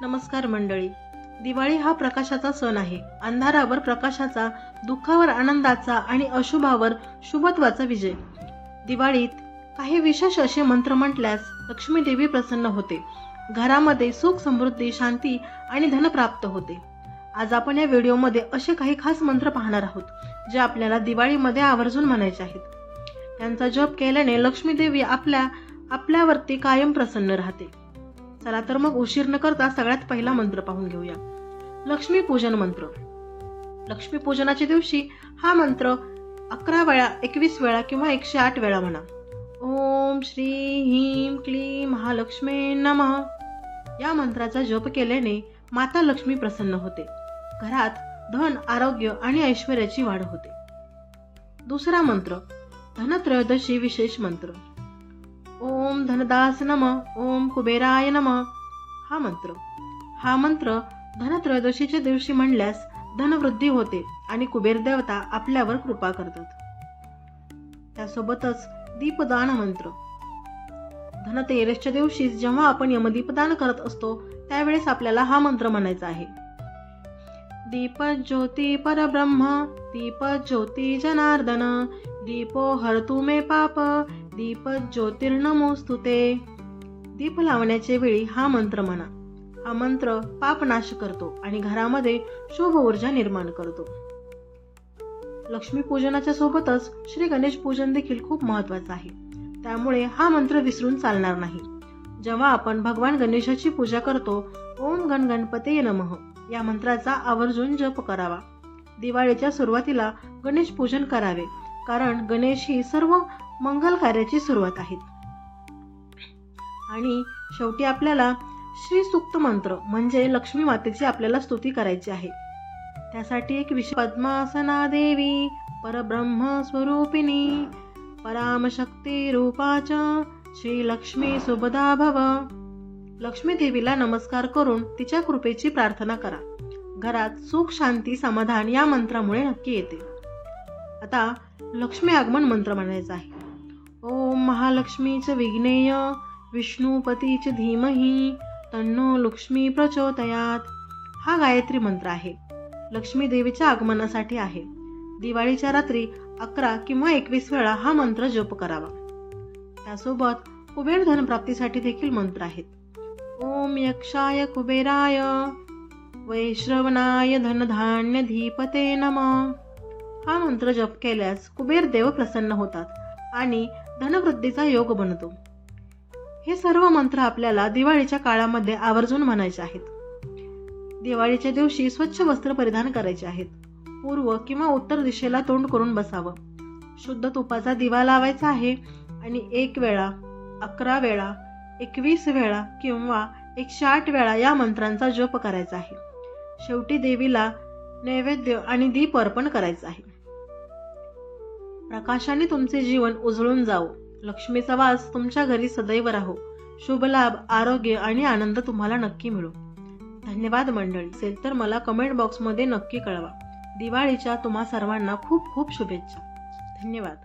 नमस्कार मंडळी. दिवाळी हा प्रकाशाचा सण आहे. अंधारावर प्रकाशाचा दुःखावर आनंदाचा आणि अशुभावर शुभत्वाचा विजय. दिवाळीत काही विशेष असे मंत्र म्हटल्यास लक्ष्मी देवी प्रसन्न होते. घरामध्ये सुख समृद्धी शांती आणि धन प्राप्त होते. आज आपण या व्हिडिओमध्ये असे काही खास मंत्र पाहणार आहोत जे आपल्याला दिवाळीमध्ये आवर्जून म्हणायचे आहेत. त्यांचा जप केल्याने लक्ष्मी देवी आपल्या आपल्यावरती कायम प्रसन्न राहते. चला तर मग उशीर न करता सगळ्यात पहिला मंत्र पाहून घेऊया. लक्ष्मी पूजन मंत्र. लक्ष्मी पूजनाच्या दिवशी हा मंत्र अकरा वेळा एकवीस वेळा किंवा एकशे आठ वेळा म्हणा. ओम श्री ह्रीं क्ली महालक्ष्मी नमः. या मंत्राचा जप केल्याने माता लक्ष्मी प्रसन्न होते. घरात धन आरोग्य आणि ऐश्वर्याची वाढ होते. दुसरा मंत्र धनत्रयोदशी विशेष मंत्र. ओम धनदास नम ओम कुबेराय नम. हा मंत्र. हा मंत्र धनत्रयोदशीच्या दिवशी म्हणल्यास धनवृद्धी होते आणि कुबेर देवता आपल्यावर कृपा करतात. त्यासोबतच दीपदान मंत्र. धनतेरसच्या दिवशी जेव्हा आपण यमदीपदान करत असतो त्यावेळेस आपल्याला हा मंत्र म्हणायचा आहे. दीप ज्योती परब्रह्म दीप ज्योती जनार्दन दीपो हरतु मे पाप दीप ज्योतिर्नमोस्तुते. दीप लावण्याच्या वेळी हा मंत्र म्हणा. हा मंत्र पापनाश करतो आणि घरामध्ये शुभ ऊर्जा निर्माण करतो. लक्ष्मी पूजनाच्या सोबतच श्री गणेश पूजन देखील खूप महत्वाचं आहे. त्यामुळे हा मंत्र विसरून चालणार नाही. जेव्हा आपण भगवान गणेशाची पूजा करतो ओम गण गणपते नमः या मंत्राचा आवर्जून जप करावा. दिवाळीच्या सुरुवातीला गणेश पूजन करावे कारण गणेश ही सर्व मंगल कार्याची सुरुवात आहे. आणि शेवटी आपल्याला श्री सुक्त मंत्र म्हणजे लक्ष्मी मातेची आपल्याला स्तुती करायची आहे. त्यासाठी एक विषय पद्मासना देवी परब्रह्म स्वरूपिणी परामशक्ती रूपाच श्री लक्ष्मी सुभदा भव. लक्ष्मी देवीला नमस्कार करून तिच्या कृपेची प्रार्थना करा. घरात सुख शांती समाधान या मंत्रामुळे नक्की येते. आता लक्ष्मी आगमन मंत्र म्हणायचा आहे. ओम महालक्ष्मीच विघ्नेय विष्णुपतीच धीमही तन्नो लक्ष्मी प्रचोदयात. हा गायत्री मंत्र आहे. लक्ष्मी देवीच्या आगमनासाठी आहे. दिवाळीच्या रात्री अकरा किंवा एकवीस वेळा हा मंत्र जप करावा. त्यासोबत कुबेर धनप्राप्तीसाठी देखील मंत्र आहेत. ओम यक्षाय कुबेराय वैश्रवणाय धनधान्य धीपते नम. हा मंत्र जप केल्यास कुबेर देव प्रसन्न होतात. आणि धनवृद्धीचा योग बनतो. हे सर्व मंत्र आपल्याला दिवाळीच्या काळामध्ये आवर्जून म्हणायचे आहेत. दिवाळीच्या दिवशी स्वच्छ वस्त्र परिधान करायचे आहेत. पूर्व किंवा उत्तर दिशेला तोंड करून बसावं. शुद्ध तुपाचा दिवा लावायचा आहे आणि एक वेळा अकरा वेळा एकवीस वेळा किंवा एकशे आठ वेळा या मंत्रांचा जप करायचा आहे. शेवटी देवीला नैवेद्य आणि दीप अर्पण करायचं आहे. प्रकाशाने तुमचे जीवन उजळून जावो. लक्ष्मीचा वास तुमच्या घरी सदैव राहो. शुभ लाभ आरोग्य आणि आनंद तुम्हाला नक्की मिळो. धन्यवाद मंडळी. असेल तर मला कमेंट बॉक्समध्ये नक्की कळवा. दिवाळीच्या तुम्हा सर्वांना खूप खूप शुभेच्छा. धन्यवाद.